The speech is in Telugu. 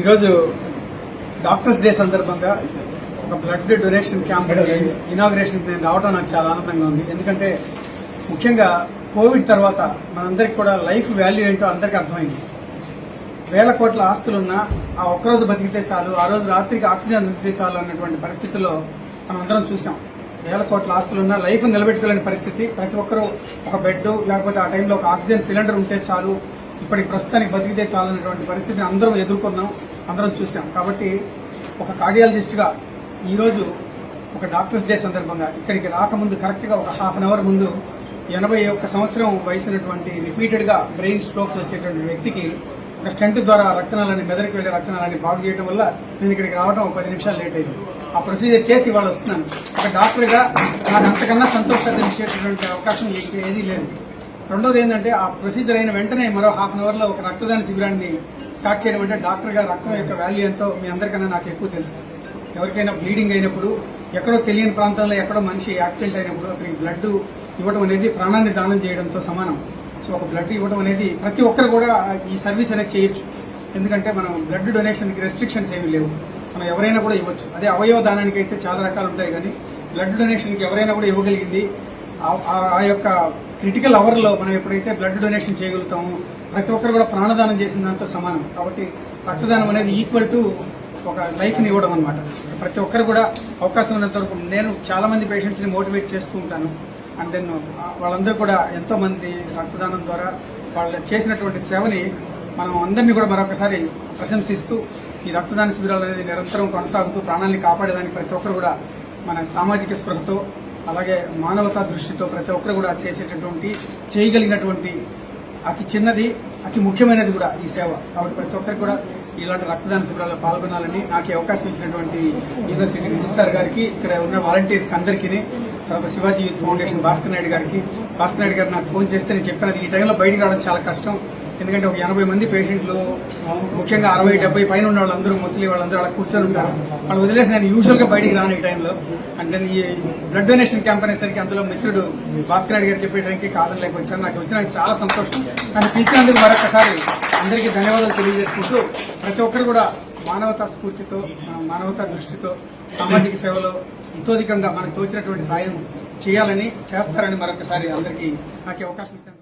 ఈరోజు డాక్టర్స్ డే సందర్భంగా ఒక బ్లడ్ డొనేషన్ క్యాంప్ ఇనాగ్రేషన్ నేను రావడం నాకు చాలా ఆనందంగా ఉంది. ఎందుకంటే ముఖ్యంగా కోవిడ్ తర్వాత మనందరికి కూడా లైఫ్ వాల్యూ ఏంటో అందరికీ అర్థమైంది. వేల కోట్ల ఆస్తులున్నా ఆ ఒక్కరోజు బతికితే చాలు ఆ రోజు రాత్రికి ఆక్సిజన్ అందితే చాలు అన్నటువంటి పరిస్థితుల్లో మనం అందరం చూసాం వేల కోట్ల ఆస్తులున్నా లైఫ్ నిలబెట్టుకోలేని పరిస్థితి. ప్రతి ఒక్కరూ ఒక బెడ్ లేకపోతే ఆ టైంలో ఒక ఆక్సిజన్ సిలిండర్ ఉంటే చాలు ఇప్పటికి ప్రస్తుతానికి బతికితే చాలనటువంటి పరిస్థితిని అందరం ఎదుర్కొన్నాం అందరం చూసాం కాబట్టి ఒక కార్డియాలజిస్ట్గా ఈరోజు ఒక డాక్టర్స్ డే సందర్భంగా ఇక్కడికి రాకముందు కరెక్ట్గా ఒక హాఫ్ అన్ అవర్ ముందు ఎనభై ఒక్క సంవత్సరం వయసున్నటువంటి రిపీటెడ్గా బ్రెయిన్ స్ట్రోక్స్ వచ్చేటువంటి వ్యక్తికి ఒక స్టెంట్ ద్వారా రక్తనాలని మెదడుకు వెళ్ళే రక్తనాలని బాగు చేయడం వల్ల నేను ఇక్కడికి రావడం ఒక పది నిమిషాలు లేట్ అయింది. ఆ ప్రొసీజర్ చేసి ఇవాళ వస్తున్నాను. ఒక డాక్టర్గా నాకు అంతకన్నా సంతోషాన్ని ఇచ్చేటటువంటి అవకాశం మీకు ఏదీ లేదు. రెండోది ఏంటంటే ఆ ప్రొసీజర్ అయిన వెంటనే మరో హాఫ్ అన్ అవర్లో ఒక రక్తదాన శిబిరాన్ని స్టార్ట్ చేయడం అంటే డాక్టర్గా రక్తం యొక్క వాల్యూ ఎంతో మీ అందరికన్నా నాకు ఎక్కువ తెలుసు. ఎవరికైనా బ్లీడింగ్ అయినప్పుడు ఎక్కడో తెలియని ప్రాంతంలో ఎక్కడో మనిషి యాక్సిడెంట్ అయినప్పుడు అక్కడికి బ్లడ్ ఇవ్వడం అనేది ప్రాణాన్ని దానం చేయడంతో సమానం. సో ఒక బ్లడ్ ఇవ్వడం అనేది ప్రతి ఒక్కరు కూడా ఈ సర్వీస్ అనేది చేయొచ్చు. ఎందుకంటే మనం బ్లడ్ డొనేషన్కి రెస్ట్రిక్షన్స్ ఏమీ లేవు. మనం ఎవరైనా కూడా ఇవ్వచ్చు. అదే అవయవ దానానికి అయితే చాలా రకాలు ఉంటాయి కానీ బ్లడ్ డొనేషన్కి ఎవరైనా కూడా ఇవ్వగలిగింది ఆ యొక్క క్రిటికల్ అవర్లో మనం ఎప్పుడైతే బ్లడ్ డొనేషన్ చేయగలుగుతామో ప్రతి ఒక్కరు కూడా ప్రాణదానం చేసిన దాంతో సమానం. కాబట్టి రక్తదానం అనేది ఈక్వల్ టు ఒక లైఫ్ని ఇవ్వడం అనమాట ప్రతి ఒక్కరు కూడా అవకాశం ఉన్నంత వరకు నేను చాలా మంది పేషెంట్స్ని మోటివేట్ చేస్తూ ఉంటాను. అండ్ దెన్ వాళ్ళందరూ కూడా ఎంతోమంది రక్తదానం ద్వారా వాళ్ళు చేసినటువంటి సేవని మనం అందరినీ కూడా మరొకసారి ప్రశంసిస్తూ ఈ రక్తదాన శిబిరాలు అనేది నిరంతరం కొనసాగుతూ ప్రాణాన్ని కాపాడేదానికి ప్రతి ఒక్కరు కూడా మన సామాజిక స్పృహతో అలాగే మానవతా దృష్టితో ప్రతి ఒక్కరు కూడా చేసేటటువంటి చేయగలిగినటువంటి అతి చిన్నది అతి ముఖ్యమైనది కూడా ఈ సేవ. కాబట్టి ప్రతి ఒక్కరికి కూడా ఇలాంటి రక్తదాన శిబిరాల్లో పాల్గొనాలని నాకు అవకాశం ఇచ్చినటువంటి యూనివర్సిటీ రిజిస్ట్రార్ గారికి ఇక్కడ ఉన్న వాలంటీర్స్కి అందరికీ తర్వాత శివాజీ యూత్ ఫౌండేషన్ భాస్కర్ నాయుడు గారికి. భాస్కర్ నాయుడు గారు నాకు ఫోన్ చేస్తే నేను చెప్పినది ఈ టైంలో బయటికి రావడం చాలా కష్టం. ఎందుకంటే ఒక ఎనభై మంది పేషెంట్లు ముఖ్యంగా అరవై డెబ్బై పైన ఉన్న వాళ్ళందరూ ముసలి వాళ్ళందరూ అలా కూర్చొని ఉంటారు. వాళ్ళు వదిలేసి నేను యూజువల్గా బయటికి రాను ఈ టైంలో అండ్ ఈ బ్లడ్ డొనేషన్ క్యాంప్ అనేసరికి అందులో మిత్రుడు భాస్కర్ రెడ్డి గారు చెప్పేటానికి కాదని లేక వచ్చాను నాకు వచ్చిన చాలా సంతోషం. కానీ పిలిచినందుకు మరొకసారి అందరికీ ధన్యవాదాలు తెలియజేసుకుంటూ ప్రతి ఒక్కరు కూడా మానవతా స్ఫూర్తితో మానవతా దృష్టితో సామాజిక సేవలో ఇతోధికంగా మనకు తోచినటువంటి సాయం చేయాలని చేస్తారని మరొకసారి అందరికీ నాకు అవకాశం ఇచ్చాను